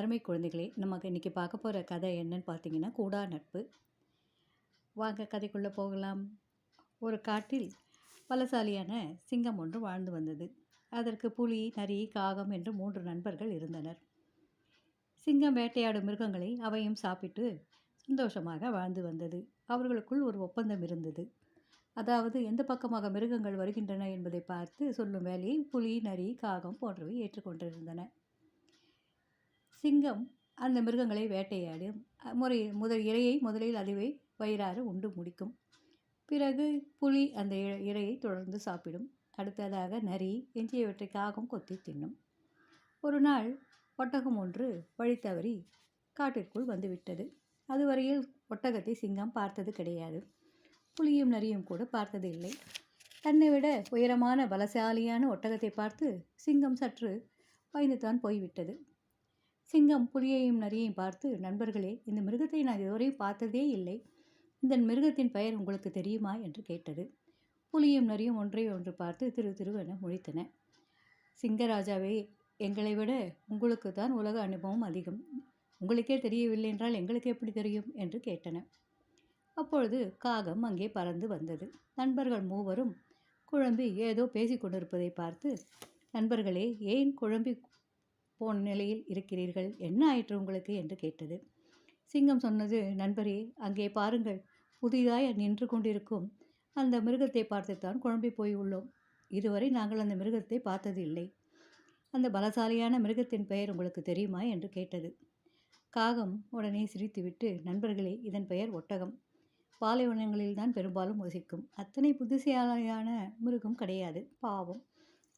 அருமை குழந்தைகளே நமக்கு இன்றைக்கி பார்க்க போகிற கதை என்னன்னு பார்த்தீங்கன்னா கூடா நட்பு வாங்க கதைக்குள்ளே போகலாம். ஒரு காட்டில் பலசாலியான சிங்கம் ஒன்று வாழ்ந்து வந்தது. அதற்கு புலி நரி காகம் என்று மூன்று நண்பர்கள் இருந்தனர். சிங்கம் வேட்டையாடும் மிருகங்களை அவையும் சாப்பிட்டு சந்தோஷமாக வாழ்ந்து வந்தது. அவர்களுக்குள் ஒரு ஒப்பந்தம் இருந்தது. அதாவது எந்த பக்கமாக மிருகங்கள் வருகின்றன என்பதை பார்த்து சொல்லும் வேலையை புலி நரி காகம் போன்றவை ஏற்றுக்கொண்டிருந்தன. சிங்கம் அந்த மிருகங்களை வேட்டையாடி முறை முதல் இரையை முதலில் அதுவே வயிறார உண்டு முடிக்கும். பிறகு புலி அந்த இ- இரையை தொடர்ந்து சாப்பிடும். அடுத்ததாக நரி எஞ்சியவற்றை காகம் கொத்தி தின்னும். ஒரு நாள் ஒட்டகம் ஒன்று வழி தவறி காட்டிற்குள் வந்துவிட்டது. அதுவரையில் ஒட்டகத்தை சிங்கம் பார்த்தது கிடையாது. புலியும் நரியும் கூட பார்த்தது இல்லை. தன்னை விட உயரமான பலசாலியான ஒட்டகத்தை பார்த்து சிங்கம் சற்று பயந்துதான் போய்விட்டது. சிங்கம் புலியையும் நரியையும் பார்த்து நண்பர்களே இந்த மிருகத்தை நான் இதுவரையும் பார்த்ததே இல்லை. இந்த மிருகத்தின் பெயர் உங்களுக்கு தெரியுமா? என்று கேட்டது. புலியும் நரியும் ஒன்றை ஒன்று பார்த்து திரு திருவென முழித்தன. சிங்கராஜாவே எங்களை விட உங்களுக்கு தான் உலக அனுபவம் அதிகம். உங்களுக்கே தெரியவில்லை என்றால் எங்களுக்கு எப்படி தெரியும்? என்று கேட்டன. அப்பொழுது காகம் அங்கே பறந்து வந்தது. நண்பர்கள் மூவரும் குழம்பி ஏதோ பேசிக் கொண்டிருப்பதை பார்த்து நண்பர்களே ஏன் குழம்பி போன நிலையில் இருக்கிறீர்கள். என்ன ஆயிற்று உங்களுக்கு? என்று கேட்டது. சிங்கம் சொன்னது நண்பரே அங்கே பாருங்கள். புதிதாய் நின்று கொண்டிருக்கும். அந்த மிருகத்தை பார்த்துத்தான் குழம்பி போய் உள்ளோம். இதுவரை நாங்கள் அந்த மிருகத்தை பார்த்தது இல்லை அந்த பலசாலியான மிருகத்தின் பெயர் உங்களுக்கு தெரியுமா? என்று கேட்டது. காகம் உடனே சிரித்துவிட்டு நண்பர்களே இதன் பெயர் ஒட்டகம். பாலைவனங்களில் தான் பெரும்பாலும் வசிக்கும். அத்தனை புத்திசாலியான மிருகம் கிடையாது. பாவம்.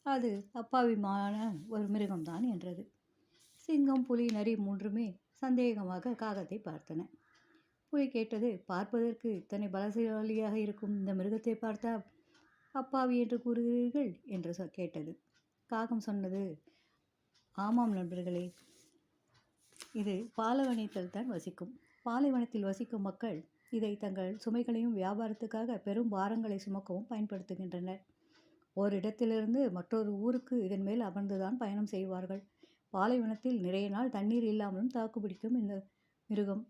அது அப்பாவிமான ஒரு மிருகம்தான் என்றது. சிங்கம் புலி நரி மூன்றுமே சந்தேகமாக காகத்தை பார்த்தன. புலி கேட்டது பார்ப்பதற்கு இத்தனை பலசாலியாக இருக்கும் இந்த மிருகத்தை பார்த்தா அப்பாவி என்று கூறுகிறீர்கள்? என்று சொ- கேட்டது. காகம் சொன்னது ஆமாம் நண்பர்களே இது பாலைவனத்தில் தான் வசிக்கும். பாலைவனத்தில் வசிக்கும் மக்கள் இதை தங்கள் சுமைகளையும் வியாபாரத்துக்காக பெரும் பாரங்களை சுமக்கவும் பயன்படுத்துகின்றனர். ஓரிடத்திலிருந்து மற்றொரு ஊருக்கு இதன் மேல் அமர்ந்துதான் பயணம் செய்வார்கள். பாலைவனத்தில் நிறைய நாள் தண்ணீர் இல்லாமலும் தாக்குப்பிடிக்கும் இந்த மிருகம்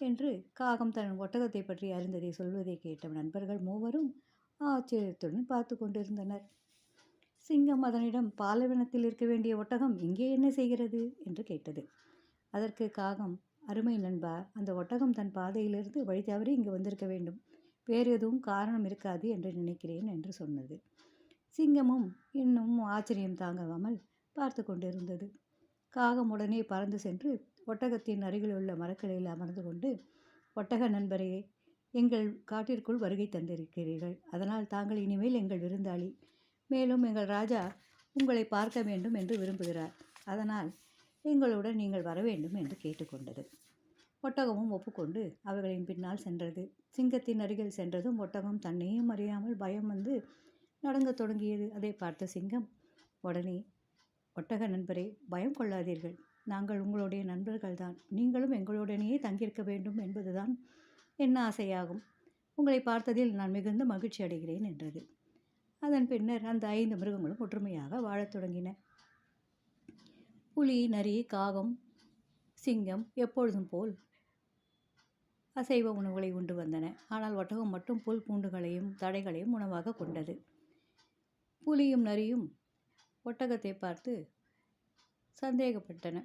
என்று காகம் தன் ஒட்டகத்தை பற்றி அறிந்ததை சொல்வதை கேட்ட நண்பர்கள் மூவரும் ஆச்சரியத்துடன் பார்த்து கொண்டிருந்தனர். சிங்கம் அதனிடம் பாலைவனத்தில் இருக்க வேண்டிய ஒட்டகம் இங்கே என்ன செய்கிறது? என்று கேட்டது. அதற்கு காகம் அருமை நண்பா அந்த ஒட்டகம் தன் பாதையிலிருந்து வழி தவறி இங்கு வந்திருக்க வேண்டும். வேறு எதுவும் காரணம் இருக்காது என்று நினைக்கிறேன் என்று சொன்னது. சிங்கமும் இன்னும் ஆச்சரியம் தாங்காமல் பார்த்து கொண்டிருந்தது. காகம் உடனே பறந்து சென்று ஒட்டகத்தின் அருகில் உள்ள மரக்கிளையில் அமர்ந்து கொண்டு ஒட்டக நண்பரே எங்கள் காட்டிற்குள் வருகை தந்திருக்கிறீர்கள். அதனால் தாங்கள் இனிமேல் எங்கள் விருந்தாளி. மேலும் எங்கள் ராஜா உங்களை பார்க்க வேண்டும் என்று விரும்புகிறார். அதனால் எங்களுடன் நீங்கள் வர வேண்டும் என்று கேட்டுக்கொண்டது ஒட்டகமும் ஒப்புக்கொண்டு அவர்களின் பின்னால் சென்றது. சிங்கத்தின் அருகில் சென்றதும் ஒட்டகம் தன்னையும் அறியாமல் பயம் வந்து நடங்க தொடங்கியது. அதை பார்த்த சிங்கம் உடனே ஒட்டக நண்பரே பயம் கொள்ளாதீர்கள். நாங்கள் உங்களுடைய நண்பர்கள்தான். நீங்களும் எங்களுடனேயே தங்கியிருக்க வேண்டும் என்பதுதான் என்ன ஆசையாகும். உங்களை பார்த்ததில் நான் மிகுந்த மகிழ்ச்சி அடைகிறேன் என்றது. அதன் பின்னர் அந்த ஐந்து மிருகங்களும் ஒற்றுமையாக வாழத் தொடங்கின. புலி நரி காகம் சிங்கம் எப்பொழுதும் போல் அசைவ உணவுகளை உண்டு வந்தன. ஆனால் ஒட்டகம் மட்டும் புல் பூண்டுகளையும் தடைகளையும் உணவாக கொண்டது. புலியும் நரியும் ஒட்டகத்தை பார்த்து சந்தேகப்பட்டன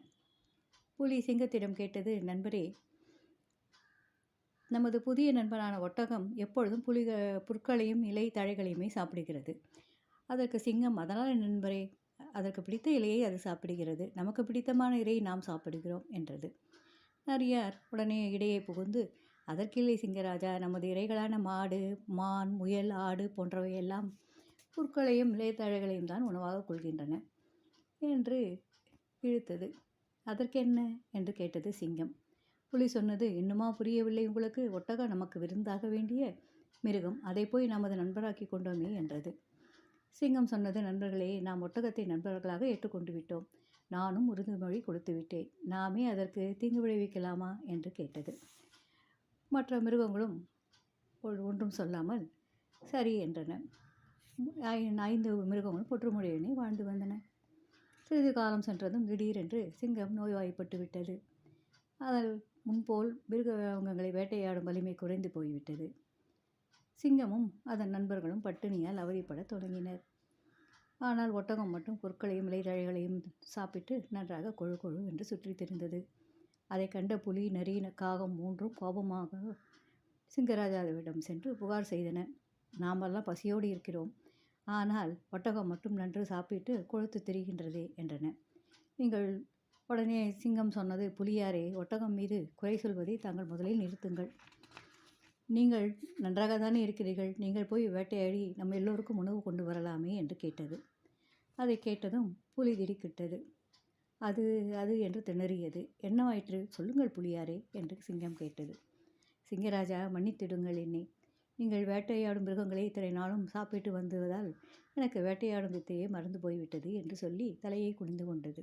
புலி சிங்கத்திடம் கேட்டது நண்பரே நமது புதிய நண்பனான ஒட்டகம் எப்பொழுதும் புலிக புற்களையும் இலை தழைகளையுமே சாப்பிடுகிறது. அதற்கு சிங்கம் அதனால் நண்பரே அதற்கு பிடித்த இலையை அது சாப்பிடுகிறது. நமக்கு பிடித்தமான இலையை நாம் சாப்பிடுகிறோம் என்றது. நரியார் உடனே இடையே புகுந்து அதற்கில்லை சிங்கராஜா நமது இறைகளான மாடு மான் முயல் ஆடு போன்றவையெல்லாம் புற்களையும் இலையத்தழைகளையும் தான் உணவாக கொள்கின்றன. என்று இழுத்தது. அதற்கென்ன? என்று கேட்டது சிங்கம். புலி சொன்னது இன்னுமா புரியவில்லை உங்களுக்கு? ஒட்டகம் நமக்கு விருந்தாக வேண்டிய மிருகம். அதை போய் நமது நண்பராக்கி கொண்டோமே என்றது. சிங்கம் சொன்னது நண்பர்களே நாம் ஒட்டகத்தை நண்பர்களாக ஏற்றுக்கொண்டு விட்டோம். நானும் உறுதிமொழி கொடுத்து விட்டேன். நாமே அதற்கு தீங்கு விளைவிக்கலாமா? என்று கேட்டது. மற்ற மிருகங்களும் ஒன்றும் சொல்லாமல் சரி என்றன. ஐந்து மிருகங்களும் ஒற்றுமுறையுடனே வாழ்ந்து வந்தன. சிறிது காலம் சென்றதும் திடீரென்று சிங்கம் நோய்வாய்ப்பட்டு விட்டது. அதில் முன்போல் மிருகங்களை வேட்டையாடும் வலிமை குறைந்து போய்விட்டது. சிங்கமும் அதன் நண்பர்களும் பட்டினியால் அவதிப்படத் தொடங்கினர். ஆனால் ஒட்டகம் மட்டும் பொருட்களையும் இலைதழைகளையும் சாப்பிட்டு நன்றாக கொழு கொழு என்று சுற்றித் திரிந்தது. அதை கண்ட புலி நரி காகம் மூன்றும் கோபமாக சிங்கராஜாவிடம் சென்று புகார் செய்தன. நாமெல்லாம் பசியோடு இருக்கிறோம். ஆனால் ஒட்டகம் மட்டும் நன்று சாப்பிட்டு கொழுத்து திரிகின்றதே என்றன. நீங்கள் உடனே சிங்கம் சொன்னது புலியாரே ஒட்டகம் மீது குறை சொல்வதை தாங்கள் முதலில் நிறுத்துங்கள். நீங்கள் நன்றாக தானே இருக்கிறீர்கள். நீங்கள் போய் வேட்டையாடி நம்ம எல்லோருக்கும் உணவு கொண்டு வரலாமே என்று கேட்டது. அதை கேட்டதும் புலி திடுக்கிட்டது. அது அது என்று திணறியது. என்னவாயிற்று? சொல்லுங்கள் புலியாரே என்று சிங்கம் கேட்டது. சிங்கராஜா மன்னித்திடுங்கள் என்னை. நீங்கள் வேட்டையாடும் மிருகங்களை இத்தனை நாளும் சாப்பிட்டு வந்ததால் எனக்கு வேட்டையாடும் வித்தையே மறந்து போய்விட்டது என்று சொல்லி தலையை குனிந்து கொண்டது.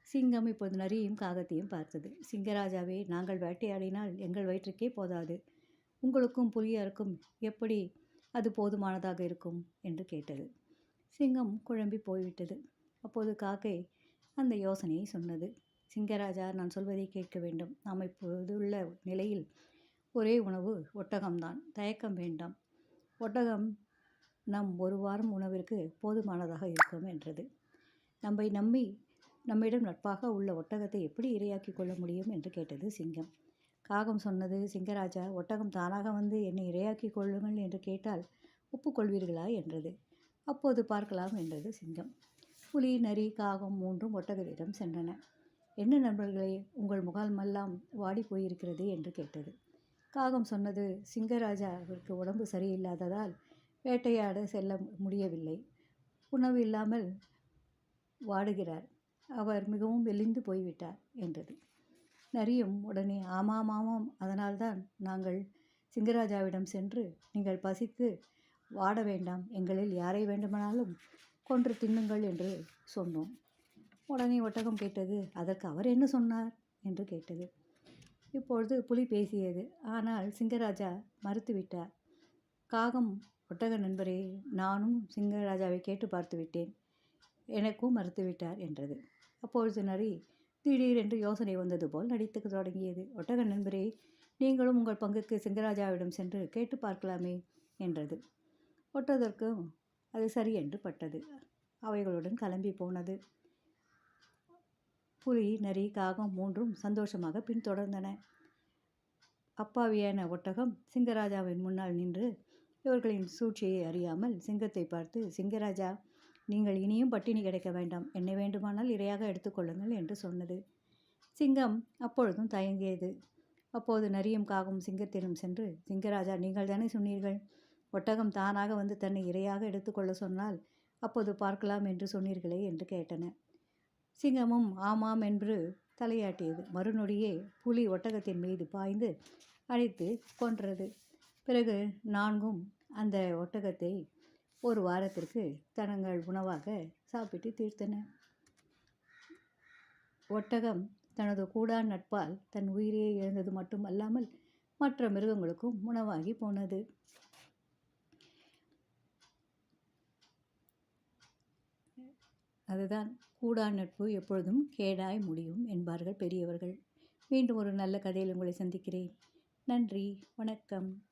சிங்கம் இப்போது நரியும் காகத்தையும் பார்த்தது. சிங்கராஜாவே நாங்கள் வேட்டையாடினால் எங்கள் வயிற்றுக்கே போதாது. உங்களுக்கும் புலியாருக்கும் எப்படி அது போதுமானதாக இருக்கும்? என்று கேட்டது. சிங்கம் குழம்பி போய்விட்டது. அப்போது காக்கை அந்த யோசனையை சொன்னது. சிங்கராஜா நான் சொல்வதை கேட்க வேண்டும். நாம் இப்போது உள்ள நிலையில் ஒரே உணவு ஒட்டகம்தான். தயக்கம் வேண்டாம். ஒட்டகம் நம் ஒரு வாரம் உணவிற்கு போதுமானதாக இருக்கும் என்றது. நம்மை நம்பி நம்மிடம் நட்பாக உள்ள ஒட்டகத்தை எப்படி இரையாக்கி கொள்ள முடியும் என்று கேட்டது சிங்கம். காகம் சொன்னது சிங்கராஜா ஒட்டகம் தானாக வந்து என்னை இரையாக்கி கொள்ளுங்கள் என்று கேட்டால் ஒப்புக்கொள்வீர்களா என்றது. அப்போது பார்க்கலாம் என்றது சிங்கம். புலி நரி காகம் மூன்றும் ஒட்டகத்திடம் சென்றன. என்ன நண்பர்களே உங்கள் முகால்மெல்லாம் வாடி போயிருக்கிறது என்று கேட்டது. காகம் சொன்னது சிங்கராஜாவிற்கு உடம்பு சரியில்லாததால் வேட்டையாட செல்ல முடியவில்லை. உணவு இல்லாமல் வாடுகிறார். அவர் மிகவும் மெலிந்து போய்விட்டார் என்றது. நரியும் உடனே ஆமாம் ஆமாம் அதனால்தான் நாங்கள் சிங்கராஜாவிடம் சென்று நீங்கள் பசித்து வாட வேண்டாம். எங்களில் யாரை வேண்டுமானாலும் கொன்று தின்னுங்கள் என்று சொன்னோம். உடனே ஒட்டகம் கேட்டது அதற்கு அவர் என்ன சொன்னார்? என்று கேட்டது இப்பொழுது புலி பேசியது. ஆனால் சிங்கராஜா மறுத்துவிட்டார். காகம் ஒட்டக நண்பரே நானும் சிங்கராஜாவை கேட்டு பார்த்து விட்டேன். எனக்கும் மறுத்துவிட்டார் என்றது. அப்பொழுது நரி திடீரென்று யோசனை வந்தது போல் நடித்துக்கு தொடங்கியது. ஒட்டக நண்பரே நீங்களும் உங்கள் பங்குக்கு சிங்கராஜாவிடம் சென்று கேட்டு பார்க்கலாமே என்றது. ஒட்டதற்கும் அது சரி என்று பட்டது. அவைகளுடன் கிளம்பி போனது. புலி நரி காகம் மூன்றும் சந்தோஷமாக பின்தொடர்ந்தன. அப்பாவியான ஒட்டகம் சிங்கராஜாவின் முன்னால் நின்று இவர்களின் சூழ்ச்சியை அறியாமல் சிங்கத்தை பார்த்து சிங்கராஜா நீங்கள் இனியும் பட்டினி கிடைக்க வேண்டாம். என்ன வேண்டுமானால் இரையாக எடுத்துக்கொள்ளுங்கள் என்று சொன்னது. சிங்கம் அப்பொழுதும் தயங்கியது. அப்போது நரியும் காகம் சிங்கத்திலும் சென்று சிங்கராஜா நீங்கள் தானே சொன்னீர்கள்? ஒட்டகம் தானாக வந்து தன்னை இரையாக எடுத்துக்கொள்ள சொன்னால் அப்போது பார்க்கலாம் என்று சொன்னீர்களே என்று கேட்டன. சிங்கமும் ஆமாம் என்று தலையாட்டியது. மறுநொடியே புலி ஒட்டகத்தின் மீது பாய்ந்து அடித்து கொன்றது. பிறகு நான்கும் அந்த ஒட்டகத்தை ஒரு வாரத்திற்கு தனங்கள் உணவாக சாப்பிட்டு தீர்த்தன. ஒட்டகம் தனது கூடான் நட்பால் தன் உயிரையே இழந்தது மட்டுமல்லாமல் மற்ற மிருகங்களுக்கும் உணவாகி போனது. அதுதான் கூடா நட்பு எப்பொழுதும் கேடாய் முடியும் என்பார்கள் பெரியவர்கள். மீண்டும் ஒரு நல்ல கதையில் உங்களை சந்திக்கிறேன். நன்றி. வணக்கம்.